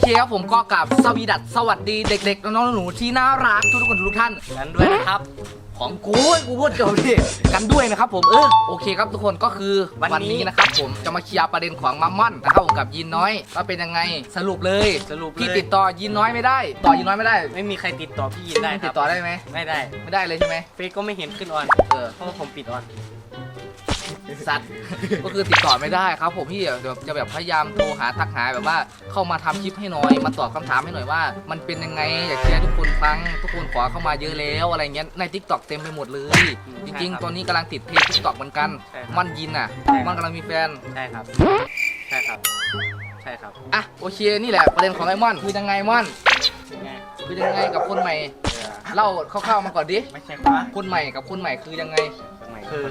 เคครับผมก็กราบสวีดัสสวัสดีเด็ก ๆ น้องๆหนูๆที่น่ารักทุกๆคนทุกท่านนั้นด้วยนะครับ ของกูกูพูดเกี่ยวดิกันด้วยนะครับผมเออโอเคครับทุกคนก็คือวันนี้ วันนี้นะครับผมจะมาเคลียร์ประเด็นของมัมม่อนนะครับผมกับยินน้อยว่าเป็นยังไงสรุปเลยสรุปเลย พี่ติดต่อยินน้อยไม่ได้ ต่อยินน้อยไม่ได้ไม่มีใครติดต่อพี่ยินได้คติรัดบต่อได้ไหมไม่ได้ ไม่ได้เลยใช่ไหมเฟซก็ไม่เห็นขึ้นออนเออเพราะว่าผมปิดออน สัตว์ก็คือติดต่อไม่ได้ครับ ผมพี่เดี๋ยวจะแบบพยายามโทรหาทักหาแบบว่าเข้ามาทำคลิปให้หน่อย มาตอบคำถามให้หน่อยว่า มันเป็นยังไงอยากแชร์ให้ทุกคนฟังทุกคนขอเข้ามาเยอะแล้วอะไรเงี้ยในทิกตอกเต็มไปหมดเลย จริง ๆ ตอนนี้กำลังติดเพจทิกตอกเหมือนกันใช่ครับ มันยินอะใช่ครับมันกำลังมีแฟน ใช่ครับ ใช่ครับ ใช่ครับอะโอเคนี่แหละประเด็นของไอ้มอนคือยังไงมอนยังไงคือยังไงกับคนใหม่เออเล่าคร่าวๆมาก่อนดิไม่ใช่ครับคนใหม่กับคนใหม่คือยังไงคนใหม่คือ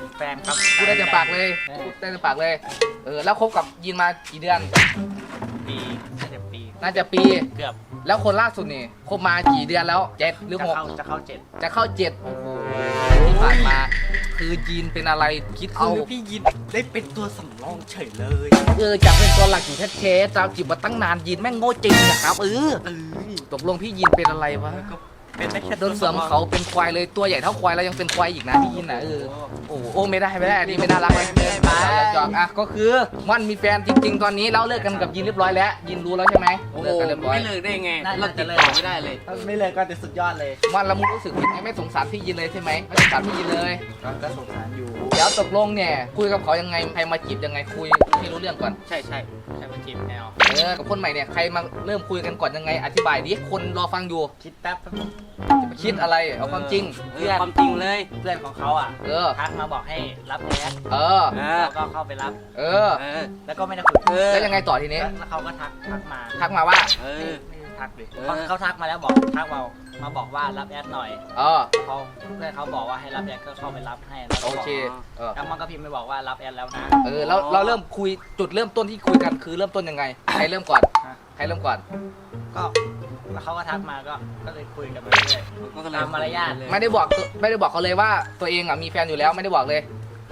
คือแฟนครับพูดได้แต่ปากเลยพูดได้แต่ปากเลย เออแล้วคบกับยินมากี่เดือน ปีน่าจะปีน่าจะปี เกือบแล้วคนล่าสุดนี่คบมากี่เดือนแล้วเจ็ดหรือจะหกเข้าจะเข้าเจ็ดจะเข้าเจ็ดโอ้โหที่ผ่านมา คือยีนเป็นอะไรคิดเอาเอาพี่ยินได้เป็นตัวสำรองเฉยเลยเออจากเป็นตัวหลักอยู่แท้ๆตามจีบมาตั้งนานยีนแม่งโง่จริงนะครับเออเออตกลงพี่ยีนเป็นอะไรวะ ก็ เป็นได้แค่โดนเสริมเขาเป็นควายเลยตัวใหญ่เท่าควายแล้วยังเป็นควายอีกนะพี่ยีนนะเออโอ้โหโอ้ไม่ได้ไม่ได้อันนี้ไม่น่ารักเลยไม่ได้มาจอกอะก็คือมันมีแฟนจริง ๆ ตอนนี้เราเลิกกันกับยีนเรียบร้อยแล้วยีนรู้แล้วใช่ไหมโอ้โหเลิกกันเรียบร้อยไม่เลิกได้ไงน่าเราจะติดเลิกต่อไม่ได้เลยถ้าไม่เลยก็จะสุดยอดเลยมันแล้วมึงรู้สึกผิดไหมไม่สงสารพี่ยีนเลยใช่ไหมไม่สงสารพี่ยีนเลยก็สงสารอยู่ เดี๋ยวตกลงเนี่ยคุยกับเขายังไงใครมาจีบยังไงคุยให้รู้เรื่องก่อน ใช่ใช่ใช่มาจีบแนวเออกับคนใหม่เนี่ยใครมาเริ่มคุยกันก่อนยังไงอธิบายดิคนรอฟังอยู่คิดแป๊บ จะไปคิดอะไรเอาความจริงเรื่องความจริงเลย เพื่อนของเขาอะเออทักมาบอกให้รับแอดเออเออ เราก็เข้าไปรับ เออ เออ แล้วก็ไม่ได้คุยเออแล้วยังไงต่อทีนี้แล้วเขาก็ทักทักมาทักมาว่าเออไม่ได้ทักเลยเออเขาเขาทักมาแล้วบอกทักมามาบอกว่ารับแอดหน่อยเออเขาเพื่อนเขาบอกว่าให้รับแอดก็เข้าไปรับให้แล้วก็โอบเคเออแล้วมันก็พิมพ์ไปบอกว่ารับแอดแล้วนะเออแล้วเราเริ่มคุยจุดเริ่มต้นที่คุยกันคือเริ่มต้นยังไงใครเริ่มก่อนฮะใครเริ่มก่อนก็แล้วเขาก็ทักมาก็ ก็เลยคุยกันไปเรื่อยก็เลยตามมารยาทเลยไม่ได้บอกไม่ได้บอกเขาเลยว่าตัวเองอะมีแฟนอยู่แล้วไม่ได้บอกเลย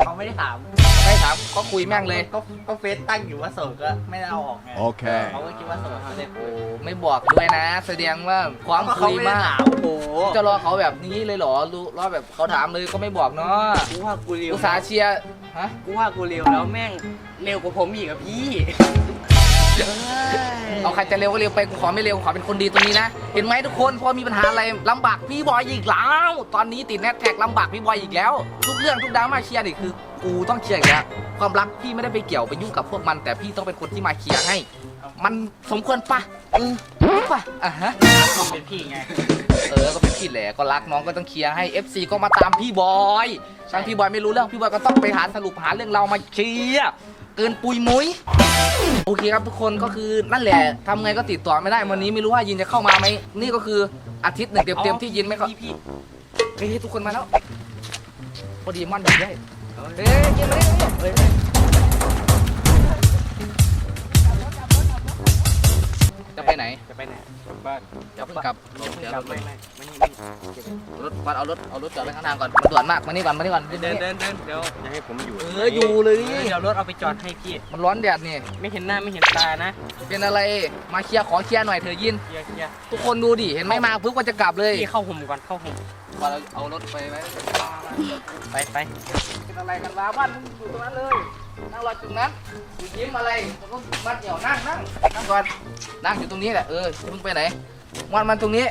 เขาไม่ได้ถามไม่ถามก็คุยแม่งเลยก็ก็เฟซตั้งอยู่ว่าโสดก็ไม่ได้เอาออกไง Okay. เขาก็คิดว่าโสดเขาได้คุโอ้ยไม่บอกด้วยนะ แสดงว่าความก็คุเขายไม่ได้มากถามโอ้โหจะรอเขาแบบนี้เลยเหรอรู้รอแบบเขาถามเลยก็ไม่บอกเนาะกูว่ากูเร็วอุตส่าห์เชียร์ฮะกูว่ากูเร็วแล้วแม่งเร็วกว่าผมอีกอะพี่ เอาใครจะเร็วก็เร็วไปกูขอไม่เร็วขอเป็นคนดีตรงนี้นะ เห็นไหมทุกคนพอมีปัญหาอะไรลำบากพี่บอยอีกแล้ว ตอนนี้ติดแนทแท็กลำบากพี่บอยอีกแล้ว ทุกเรื่องทุกดราม่าเคลียร์นี่คือกูต้องเคลียร์อีกแล้วความรักพี่ไม่ได้ไปเกี่ยวไปยุ่งกับพวกมัน แต่พี่ต้องเป็นคนที่มาเคลียร์ให้ มันสมควรปะเออปะอะฮะ ผมเป็นพี่ไง เออ ก็เป็นพี่แหละก็รักน้องก็ต้องเคลียร์ให้ FC ก็มาตามพี่บอยช่างพี่บอยไม่รู้เรื่องพี่บอยก็ต้องไปหาสรุปหาเรื่องเรามาเคลียร์ เกินปุยมุ้ยโอเคครับทุกคนก็คือนั่นแหละทำไงก็ติดต่อไม่ได้วันนี้ไม่รู้ว่ายินจะเข้ามาไหมนี่ก็คืออาทิตย์หนึ่งเต็มๆที่ยินไม่เข้าเฮ้ยทุกคนมาแล้วพอดีมันอยู่ด้วยเฮ้ยยินมาได้เฮ้ย ไปไหนจะไปไหนบ้านเดี๋ยวเพิ่งกลับอย่าเพิ่งเดี๋ยวกลัรบถไม่ไม่ไม่นี่ไม่นี่รถก่อนเอารถเอารถจอดไว้ข้างทางก่อนมันด่วนมากมานี่ก่อนมานี่ก่อนเดินเดินเดินเดี๋ยวอย่าให้ผมอยู่เอออยู่เลยเออเดี๋ยวรถเอาไปจอดให้พี่ มันร้อนแดดนี่ไม่เห็นหน้าไม่เห็นตานะ เป็นอะไรมาเคลียร์ขอเคลียร์หน่อยเถอะยินเคลียร์เคลียร์ทุกคนดูดิเห็นไหมมาปุ๊บก็จะกลับเลยพี่เข้าห่มก่อนเข้าห่มว่าเราเอารถไปไว้ไปไป เป็นอะไรกันวะบ้านมึงอยู่ตรงนั้นเลย นั่งรอตรงนั้นอยู่ยิ้มอะไรแล้วก็บ้านเดี่ยวนั่งนั่งนั่งก่อนนั่งอยู่ตรงนี้แหละเออจะมึงไปไหนมันมันตรงนี้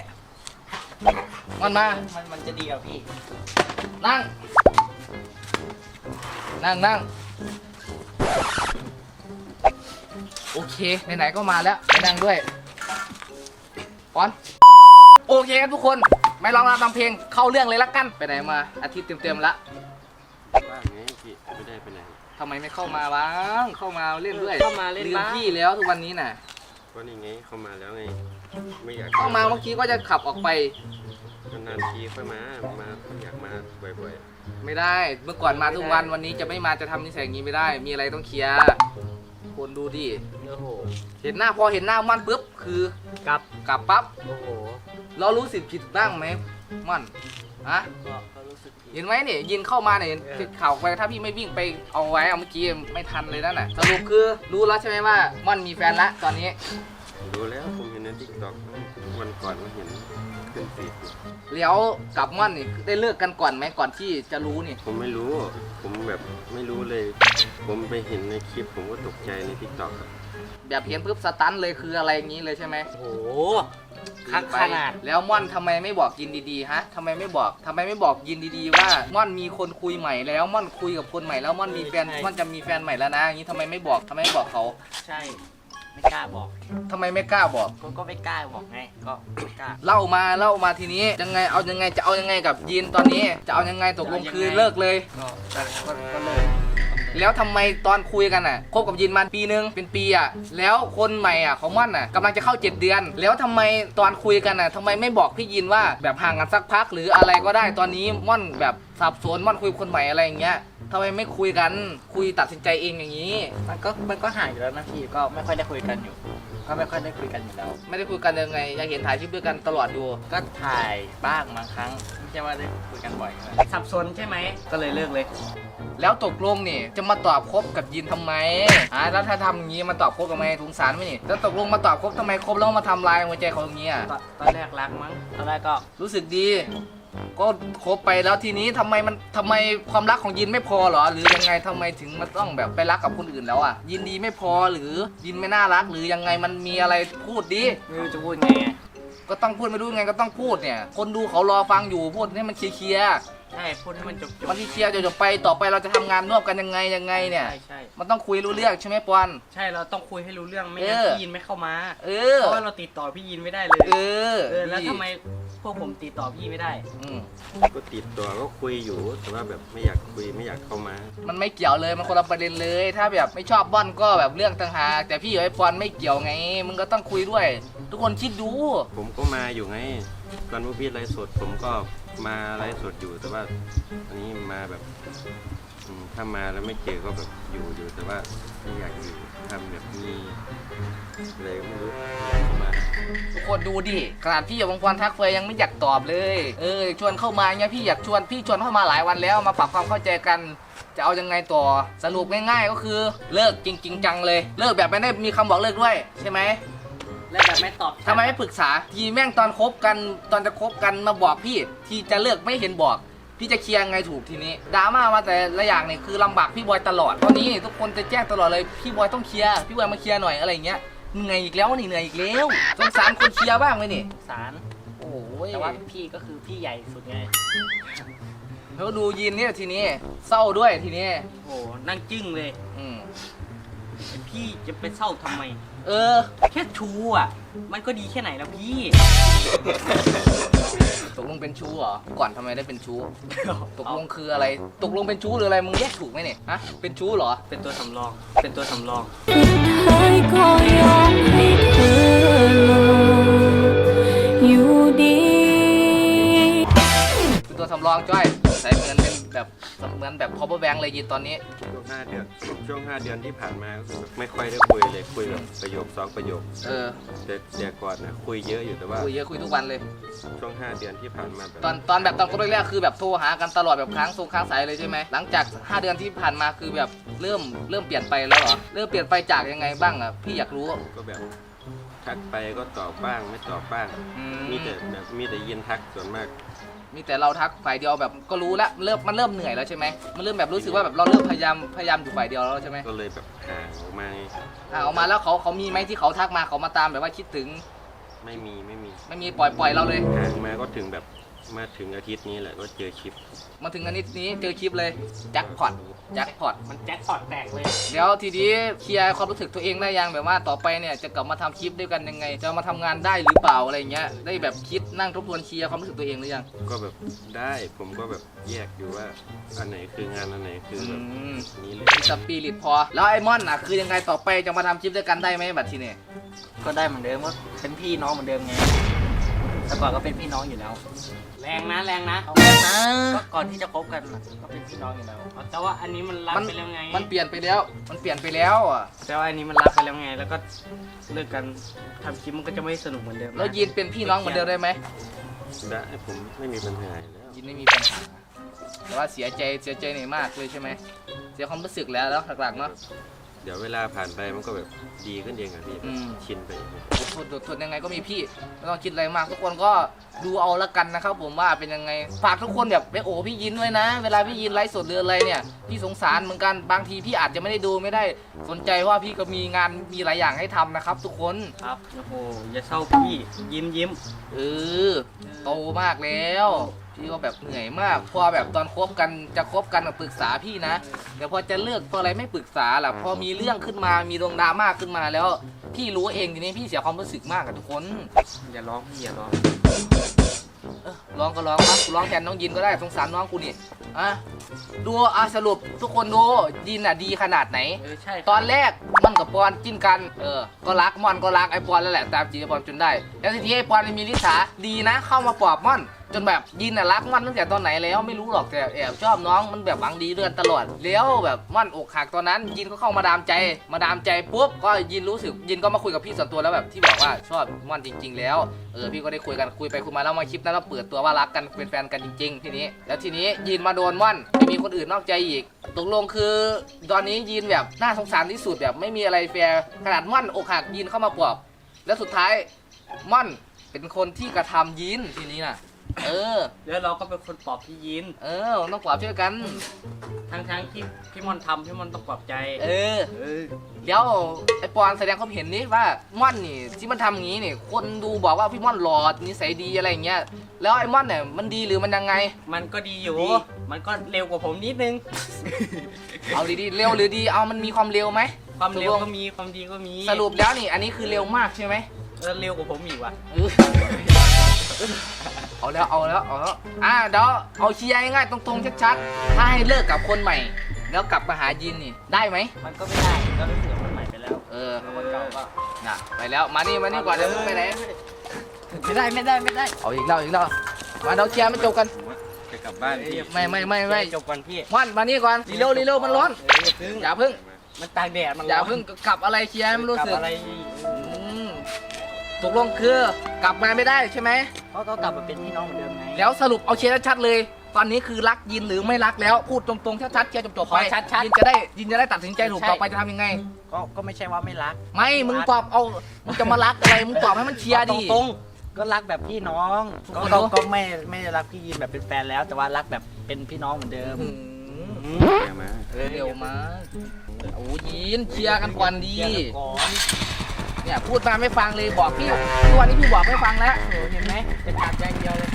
มันมามันมันจะดีกับพี่ นั่ง นั่งนั่งโอเคไหนๆก็มาแล้วไปนั่งด้วยก่อนโอเคครับทุกคนไม่ร้องรำทำเพลงเข้าเรื่องเลยละกัน ไปไหนมาอาทิตย์เต็มๆละ บ้างไงพี่ไม่ได้ไปไหนทำไมไม่เข้ามาบ้าง เข้ามาเล่นด้วยเข้ามาเล่นลืมบ้าง พี่แล้วทุกวันนี้น่ะ ก็นี่ไงเข้ามาแล้วไง ไม่อยากเข้ามาเมื่อกี้ก็จะขับออกไป นานๆทีค่อยมามาอยากมาบ่อยไม่ได้ เมื่อก่อนมาทุกวัน วันนี้จะไม่มาจะทำนิสัยอย่างนี้ไม่ได้ มีอะไรต้องเคลียร์ คนดูดิ โอ้โห เห็นหน้าพอเห็นหน้ามันปุ๊บคือกลับ กลับปั๊บ โอ้โห เรารู้สึกผิดบ้างไหมมันอะก็ก็รู้สึกผิด เห็นไหมเนี่ยยินเข้ามาเนี่ยเออผิดข่าวไปถ้าพี่ไม่วิ่งไปเอาไว้เอาเมื่อกี้ไม่ทันเลยนั่นน่ะสรุปคือรู้แล้วใช่ไหมว่าม่อนมีแฟนละตอนนี้ดูแล้วผมเห็นในทิกตอกวันก่อนก็เห็นขึ้นฟีดอยู่แล้วกับม่อนนี่ได้เลิกกันก่อนไหมก่อนที่จะรู้นี่ผมไม่รู้ ผมแบบไม่รู้เลย ผมไปเห็นในคลิปผมก็ตกใจในทิกตอกครับแบบเห็นปุ๊บสตันเลยคืออะไรอย่างนี้เลยใช่ไหมโอ้โห คักขนาด แล้วม่อนทำไมไม่บอกยินดีๆฮะทำไมไม่บอกทำไมไม่บอกยินดีๆว่าม่อนมีคนคุยใหม่แล้วม่อนคุยกับคนใหม่แล้วม่อนมีแฟนใช่ม่อนจะมีแฟนใหม่แล้วนะอย่างนี้ทำไมไม่บอกทำไมไม่บอกเขาใช่ ไม่กล้าบอกทำไมไม่กล้าบอกก็ก็ไม่กล้าบอกไงก็ไม่กล้า เล่ามาเล่ามาทีนี้ยังไงเอายังไงจะเอายังไงกับยีนตอนนี้ จะเอายังไงตกลงจะเอายังไงคือเลิกเลย ก็ก็ก็ก็เลย แล้วทำไมตอนคุยกันอะคบกับยินมาปีนึงเป็นปีอะแล้วคนใหม่อะของม่อนอะกำลังจะเข้า 7 เดือน แล้วทำไมตอนคุยกันอะทำไมไม่บอกพี่ยินว่าแบบห่างกันสักพักหรืออะไรก็ได้ตอนนี้ม่อนแบบสับสนม่อนคุยกับคนใหม่อะไรอย่างเงี้ยทำไมไม่คุยกันคุยตัดสินใจเองอย่างนี้ มันก็มันก็ห่างอยู่แล้วนะพี่ก็ไม่ค่อยได้คุยกันอยู่ ก็ไม่ค่อยได้คุยกันอยู่แล้ว ไม่ได้คุยกันยังไงยังเห็นถ่ายคลิปด้วยกันตลอดดู ก็ถ่ายบ้างบางครั้ง ไม่ใช่ว่าได้คุยกันบ่อยนะสับสนใช่ไหม ก็เลยเลิกเลย แล้วตกลงนี่จะมาตอบคบกับยินทำไมอ่าแล้วถ้าทำอย่างนี้มาตอบคบทำไมสงสารไหมนี่แล้วตกลงมาตอบคบทำไมคบแล้วมาทำลายหัวใจเขาอย่างนี้อะตอนตอนแรกรักมั้งตอนแรกก็รู้สึกดี ก็คบไปแล้วทีนี้ทำไมมันทำไมความรักของยินไม่พอเหรอ หรือยังไงทำไมถึงมันต้องแบบไปรักกับคนอื่นแล้วอะ ยินดีไม่พอหรือยินไม่น่ารัก หรือยังไงมันมีอะไรพูดดิไม่รู้จะพูดไงอะก็ต้องพูดไม่รู้ยังไงก็ต้องพูดเนี่ย คนดูเขารอฟังอยู่พูดให้มันเคลียร์ ใช่พูดให้มันจบๆมันเคลียร์จะจบไปต่อไปเราจะทำงานร่วมกันยังไงยังไงเนี่ย ใช่ใช่มันต้องคุยรู้เรื่องใช่ไหมปอน ใช่เราต้องคุยให้รู้เรื่องไม่งั้นเออ พี่ยินไม่เข้ามา เอเพอราะว่าเราติดต่อพี่ยินไม่ได้เลยเออเออแล้วดีทำไมพวกผมติดต่อพี่ไม่ได้ อืมก็ติดตัวก็คุยอยู่ แต่ว่าแบบไม่อยากคุยไม่อยากเข้ามามันไม่เกี่ยวเลยมันคนละประเด็นเลย ถ้าแบบไม่ชอบบ้อนก็แบบเรื่องต่างหากแต่พี่กับไอ้ปอนไม่เกี่ยวไง มึงก็ต้องคุยด้วย ทุกคนคิดดู ผมก็มาอยู่ไงตอนพวกพี่ไลฟ์สดผมก็ มาไลฟ์สดอยู่แต่ว่าอันนี้มาแบบอืมถ้ามาแล้วไม่เจอก็แบบอยู่อยู่แต่ว่าไม่อยากอยู่ทำแบบมีอะไรก็ไม่รู้อยากเข้ามาทุกคนดูดิขนาดพี่กับบางปอนทักเฟยยังไม่อยากตอบเลย เออชวนเข้ามาเงี้ยพี่อยากชวนพี่ชวนเข้ามาหลายวันแล้วมาปรับความเข้าใจกัน จะเอายังไงต่อสรุปง่ายๆก็คือเลิกจริงๆจังเลย เลิกแบบไม่ได้มีคำบอกเลิกด้วยใช่ไหม แล้วแบบไม่ตอบทำไมไม่ปรึกษา ทีแม่งตอนคบกันตอนจะคบกันมาบอกพี่ ที่จะเลิกไม่เห็นบอก พี่จะเคลียร์ไงถูกทีนี้ดราม่ามาแต่ละอย่างนี่คือลำบากพี่บอยตลอดตอนนี้ทุกคนจะแจ้งตลอดเลยพี่บอยต้องเคลียร์พี่บอยมาเคลียร์หน่อยอะไรอย่างเงี้ยเหนื่อยอีกแล้วนี่เหนื่อยอีกแล้วสงสารคนเคลียร์บ้างไหมนี่สารโอ้ยแต่ว่าพี่ก็คือพี่ใหญ่สุดไงแล้วดูยีนเนี่ยทีนี้เศร้าด้วยทีนี้โอ้นั่งจึ้งเลยอืมพี่จะไปเศร้าทำไม เออ แค่ชูอะ มันก็ดีแค่ไหนแล้วพี่ ตกลงเป็นชู้เหรอ ก่อนทำไมได้เป็นชู้ ตกลงคืออะไร ตกลงเป็นชู้หรืออะไร มึงแยกถูกไหมเนี่ย ฮะ เป็นชู้เหรอ เป็นตัวสำรอง เป็นตัวสำรองท้ายก็ยอมให้เธอลงอยู่ดี เป็นตัวสำรองจ้อย ใส่เหมือน เป็นแบบเหมือนแบบ power bank เลยยีนตอนนี้ ช่วงห้าเดือน ช่วงห้าเดือนที่ผ่านมาก็คือแบบไม่ค่อยได้คุยเลยคุยแบบประโยคสองประโยคเออแต่แต่ก่อนนะคุยเยอะอยู่แต่ว่าคุยเยอะคุยทุกวันเลย ช่วงห้าเดือนที่ผ่านมาแบบตอนตอนแบบตอนคบแรกๆคือแบบโทรหากันตลอดแบบค้างทรงค้างสายเลยใช่ไหมหลังจาก 5 เดือนที่ผ่านมาคือแบบเริ่มเริ่มเปลี่ยนไปแล้วเหรอเริ่มเปลี่ยนไปจากยังไงบ้างอะพี่อยากรู้ก็แบบทักไปก็ตอบบ้างไม่ตอบบ้าง อืมีแต่แบบมีแต่ยินทักส่วนมาก มีแต่เราทักฝ่ายเดียวแบบก็รู้แล้วเริ่มมันเริ่มเหนื่อยแล้วใช่ไหมมันเริ่มแบบรู้สึกว่าแบบเราเริ่มพยายามพยายามอยู่ฝ่ายเดียวแล้วใช่ไหมก็เลยแบบห่างออกมาอ่าออกมาแล้วเขาเขามีไหมที่เขาทักมาเขามาตามแบบว่าคิดถึงไม่มีไม่มีไม่มีปล่อยปล่อยเราเลยห่างมาก็ถึงแบบ มาถึงอาทิตย์นี้แหละก็เจอคลิป มาถึงอันนี้นี้เจอคลิปเลยแจ็คพอตแจ็คพอตมันแจ็คพอตแตกเลยเดี๋ยวทีนี้เคลียร์ความรู้สึกตัวเองได้ยังแบบว่าต่อไปเนี่ยจะกลับมาทำคลิปด้วยกันยังไง จะมาทำงานได้หรือเปล่าอะไรเงี้ยได้แบบคิดนั่งทบทวนเคลียร์ความรู้สึกตัวเองหรือยังก็แบบได้ผมก็แบบแยกอยู่ว่า อันไหนคืองานอันไหนคือแบบอืมนี้เลยมีสปิริตพอ แล้วไอ้มอนอะคือยังไงต่อไปจะมาทำคลิปด้วยกันได้ไหมบัดทีนี้ก็ได้เหมือนเดิมก็เป็นพี่น้องเหมือนเดิมไง แต่ก่อนก็เป็นพี่น้องอยู่แล้ว แรงนะแรงนะแรงนะ ก็ก่อนที่จะคบกันน่ะก็เป็นพี่น้องอยู่แล้ว แต่ว่าอันนี้มันรักมัน ไปแล้วไง มันเปลี่ยนไปแล้ว มันเปลี่ยนไปแล้วอะ แต่ว่าอันนี้มันรักไปแล้วไง แล้วก็เลิกกันทำคลิปมันก็จะไม่สนุกเหมือนเดิมะแล้วยีนเป็นพี่น้องเหมือนเดิมได้ไหมได้ผมไม่มีปัญหาอยู่แล้วยีนไม่มีปัญหาแต่ว่าเสียใจเสียใจหน่อยมากเลยใช่ไหมเสียความรู้สึกแล้วแล้วหลักๆเนาะ เดี๋ยวเวลาผ่านไปมันก็แบบดีขึ้นเองอะพี่อืม ชินไปเองอดทนอดทนยังไงก็มีพี่ไม่ต้องคิดอะไรมากทุกคนก็ดูเอาละกันนะครับ ผมว่าเป็นยังไงฝากทุกคนแบบไปโอ้พี่ยินด้วยนะ เวลาพี่ยินไลฟ์สดหรืออะไรเนี่ยพี่สงสารเหมือนกันบางทีพี่อาจจะไม่ได้ดูไม่ได้สนใจว่าพี่ก็มีงานมีหลายอย่างให้ทำนะครับ ทุกคน ครับโอ้โหอย่าเศร้าพี่ยิ้มยิ้ม เออโตมากแล้ว พี่ก็แบบเหนื่อยมาก พอแบบตอนคบกันจะคบกันปรึกษาพี่นะแต่พอจะเลิกพออะไรไม่ปรึกษาล่ะพอมีเรื่องขึ้นมามีดวงดราม่าขึ้นมาแล้ว พี่รู้เองทีนี้พี่เสียความรู้สึกมากอะทุกคนอย่าร้องพี่อย่าร้องเออร้องก็ร้องครับกูร้องแทนน้องยินก็ได้สงสารน้องกูนี่อะดูอะสรุปทุกคนดูยินอะดีขนาดไหน เออใช่ตอนแรกมันกับปอนจิ้นกัน เออ ก็รักมอนก็รักไอปอนแล้วแหละตามจีบไอปอนจนได้ แล้วทีนี้ไอปอนมีลิสาดีนะเข้ามาปลอบม่อน จนแบบยินน่ะรักม่นตั้งแต่ตอนไหนแล้วไม่รู้หรอกแต่แอบชอบน้องมันแบบหวังดีเดือนตลอดแล้วแบบม่นอกหักตอนนั้น ยินก็เข้ามาดามใจ มาดามใจปุ๊บก็ยินรู้สึกยินก็มาคุยกับพี่ส่วนตัวแล้วแบบที่บอกว่าชอบม่นจริง ๆ แล้วเออพี่ก็ได้คุยกันคุยไปคุยมาแล้วมาคลิปนั้นเราเปิดตัวว่ารักกันเป็นแฟนกันจริง ๆ ทีนี้ แล้วทีนี้ยินมาโดนม่นไปมีคนอื่นนอกใจอีกตกลงคือ ตอนนี้ยินแบบน่าสงสารที่สุดแบบไม่มีอะไรแฟร์ขนาดม่นอกหักยินเข้ามาปลอบ แล้วสุดท้ายม่นเป็นคนที่กระทำยินทีนี้น่ะ เออ แล้วเราก็เป็นคนปลอบพี่ยิน เออต้องปลอบช่วยกัน ทั้งทั้งๆที่พี่มอนทำพี่มอนต้องปลอบใจ เออ เออแล้วไอปอนแสดงความเห็นนี่ว่าม่อนนี่ที่มันทำอย่างนี้นี่คนดูบอกว่าพี่ม่อนหล่อนิสัยดีอะไรอย่างเงี้ยแล้วไอ้ม่อนเนี่ยมันดีหรือมันยังไง มันก็ดีอยู่ ดี มันก็เร็วกว่าผมนิดนึง เอาดีๆเร็วหรือดีเอามันมีความเร็วไหมความเร็วตกลก็งมีความดีก็มีสรุปแล้วนี่อันนี้คือเร็วมากใช่ไหมเออเร็วกว่าผมอีกว่ะ เออ เอาแล้วเอาแล้วเอาแล้วอะเดี๋ยวเอาเชียร์ง่ายๆตรงๆชัดๆถ้าให้เลิกกับคนใหม่ แล้วกลับมาหายินนี่ได้ไหมมันก็ไม่ได้ก็รู้สึกว่าคนใหม่ไปแล้วเออแล้วคนเก่าก็น่ะไปแล้วมานี่มานี่ก่อนเดี๋ยวมึงไปไหนไม่ได้ไม่ได้ไม่ได้เอาอีกแล้วอีกแล้วมาเดี๋ยวเชียร์ไม่จบกันผมว่าจะกลับบ้านพี่ไม่ไม่ไม่ไม่จบก่อนพี่ม่อนมานี่ก่อนรีเร็วรีเร็วมันร้อนเอออย่าพึ่งอย่าเพิ่งมันตากแดดมันอย่าเพิ่งกลับอะไรเชียร์ให้มันรู้สึกกับอะไรอืม ตกลงคือกลับมาไม่ได้ใช่ไหมเพราะก็กลับมาเป็นพี่น้องเหมือนเดิมไงแล้วสรุปเอาเชียร์ชัดๆเลย ตอนนี้คือรักยินหรือไม่รักแล้ว พูดตรงๆชัดๆเชียร์จบๆไปขอชัดๆยินจะได้ยินจะได้ตัดสินใจถูกใช่ ต่อไปจะทำยังไง ก็ก็ไม่ใช่ว่าไม่รัก ไม่ มึงตอบเอามึงจะมารักอะไร มึงตอบให้มันเชียร์ดิ ตรงๆก็รักแบบพี่น้องทุกก็คนก็รู้ก็ไม่ไม่ได้รักพี่ยินแบบเป็นแฟนแล้ว แต่ว่ารักแบบเป็นพี่น้องเหมือนเดิมอืมอย่ามาเร็วมากโอ้ยินเชียร์กันก่อนดี เชียร์กันก่อน เนี่ยพูดมาไม่ฟังเลยบอกพี่ทุกวันนี้พี่บอกไม่ฟังแล้วโอ้เห็นไหมเป็นขาดแจ้งเดียวเลย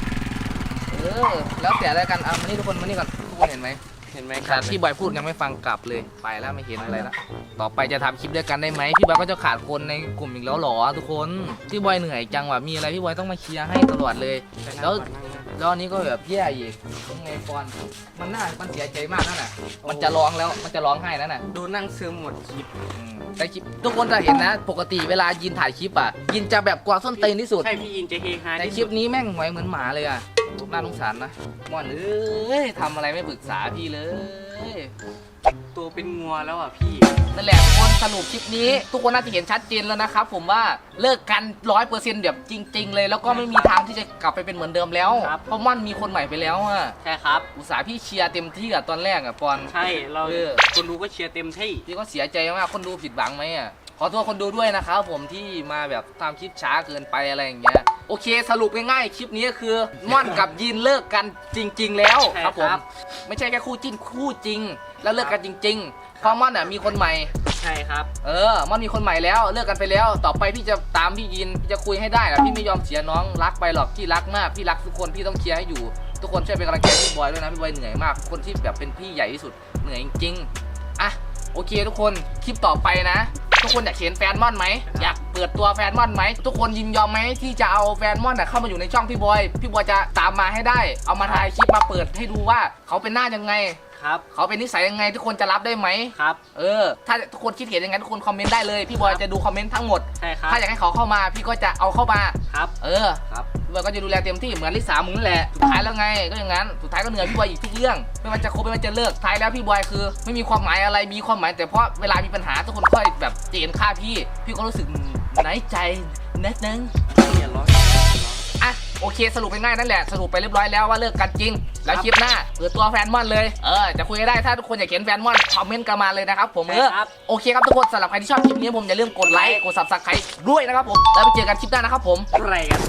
เออแล้วแต่แล้วกันอะมานี่ทุกคนมานี่ก่อนทุกคนเห็นไหมเห็นไหมขาดพี่บอยพูดยังไม่ฟังกลับเลยไปแล้วไม่เห็นอะไรละต่อไปจะทำคลิปด้วยกันได้ไหมพี่บอยก็จะขาดคนในกลุ่มอีกแล้วเหรอทุกคนพี่บอยเหนื่อยจังว่ะมีอะไรพี่บอยต้องมาเคลียร์ให้ตลอดเลยแล้ว แล้วอันนี้ก็แบบแย่อีกยังไงปอนมันน่ามันเสียใจมากนั่นน่ะ มันจะร้องแล้วมันจะร้องไห้นั่นน่ะดูนั่งซึมหมดคลิปอืมแต่คลิปทุกคนจะเห็นนะ ปกติเวลายินถ่ายคลิปอะยินจะแบบกวาดส้นตีนที่สุด ใช่พี่ยินจะเฮฮาแต่ที่คลิสุปดนี้แม่งหวยเหมือนหมาเลยอะน่าสงสารนะม่อนเอ้ยทำอะไรไม่ปรึกษาพี่เลยตัว เป็นงัวแล้วอะพี่ นั่นแหละทุกคนสรุปคลิปนี้ ทุกคนน่าจะเห็นชัดเจนแล้วนะครับผมว่าเลิกกันร้อยเปอร์เซ็นต์แบบจริง ๆ เลย แล้วก็ไม่มีทางที่จะกลับไปเป็นเหมือนเดิมแล้วครับ เพราะม่อนมีคนใหม่ไปแล้วอะใช่ครับ อุตส่าห์พี่เชียร์เต็มที่อะตอนแรกอะปอน ใช่เราเออ คนดูก็เชียร์เต็มที่ พี่ก็เสียใจมากคนดูผิดหวังไหมอะ ขอโทษคนดูด้วยนะครับผมที่มาแบบทำคลิปช้าเกินไปอะไรอย่างเงี้ยโอเคสรุปง่ายๆคลิปนี้ก็คือม่อนกับยินเลิกกันจริง ๆ แล้วใช่ครับผมครับไม่ใช่แค่คู่จิ้นคู่จริง แล้วเลิกกันจริงๆเพราะม่อนอะมีคนใหม่ ใช่ครับ เออม่อนมีคนใหม่แล้วเลิกกันไปแล้ว ต่อไปพี่จะตามพี่ยินพี่จะคุยให้ได้แหละพี่ไม่ยอมเสียน้องรักไปหรอกพี่รักมากพี่รักทุกคนพี่ต้องเคลียร์ให้อยู่ ทุกคนช่วยเป็นกำลังใจให้พี่บอยด้วยนะพี่บอยเหนื่อยมาก คนที่แบบเป็นพี่ใหญ่ที่สุดเหนื่อยจริงๆอะโอเคทุกคนคลิปต่อไปนะ ทุกคนอยากเห็นแฟนม่อนไหมอยากเปิดตัวแฟนม่อนไหมทุกคนยินยอมไหมที่จะเอาแฟนม่อนน่ะเข้ามาอยู่ในช่องพี่บอยพี่บอยจะตามมาให้ได้ เอามาถ่ายคลิปมาเปิดให้ดูว่าเขาเป็นหน้ายังไงครับเขาเป็นนิสัยยังไงทุกคนจะรับได้ไหมครับ เออ ถ้าทุกคนคิดเห็นยังไงทุกคนคอมเมนต์ได้เลย พี่บอยจะดูคอมเมนต์ทั้งหมดใช่ครับถ้าอยากให้เขาเข้ามาพี่ก็จะเอาเข้ามาครับ เออครับพี่ บอยก็จะดูแลเต็มที่เหมือนลิสามึงนั่นแหละสุดท้ายแล้วไงก็อย่างนั้นสุดท้ายก็เหนื่อยพี่บอยอีกทุกเรื่อง ไม่ว่าจะคบไม่ว่าจะเลิกท้ายแล้วพี่บอยคือ ไม่มีความหมายอะไรมีความหมาย แต่เพราะเวลามีปัญหาทุกคนค่อยแบบเจนค่าพี่ พี่ก็รู้สึกไหนใจนิดนึงอย่าร้องอะโอเคสรุปง่ายๆนั่นแหละสรุปไปเรียบร้อยแล้วว่าเลิกกันจริง แล้วคลิปหน้าเปิดตัวแฟนมอนเลยเออจะคุยกันได้ถ้าทุกคนอยากเห็นแฟนมอนคอมเมนต์กันมาเลยนะครับผมเออครับ โอเคครับทุกคนสำหรับใครที่ชอบคลิปนี้ผมอย่าลืมกดไลค์กด subscribe ด้วยนะครับผมแล้วไปเจอกันคลิปหน้านะครับผม อะไรกัน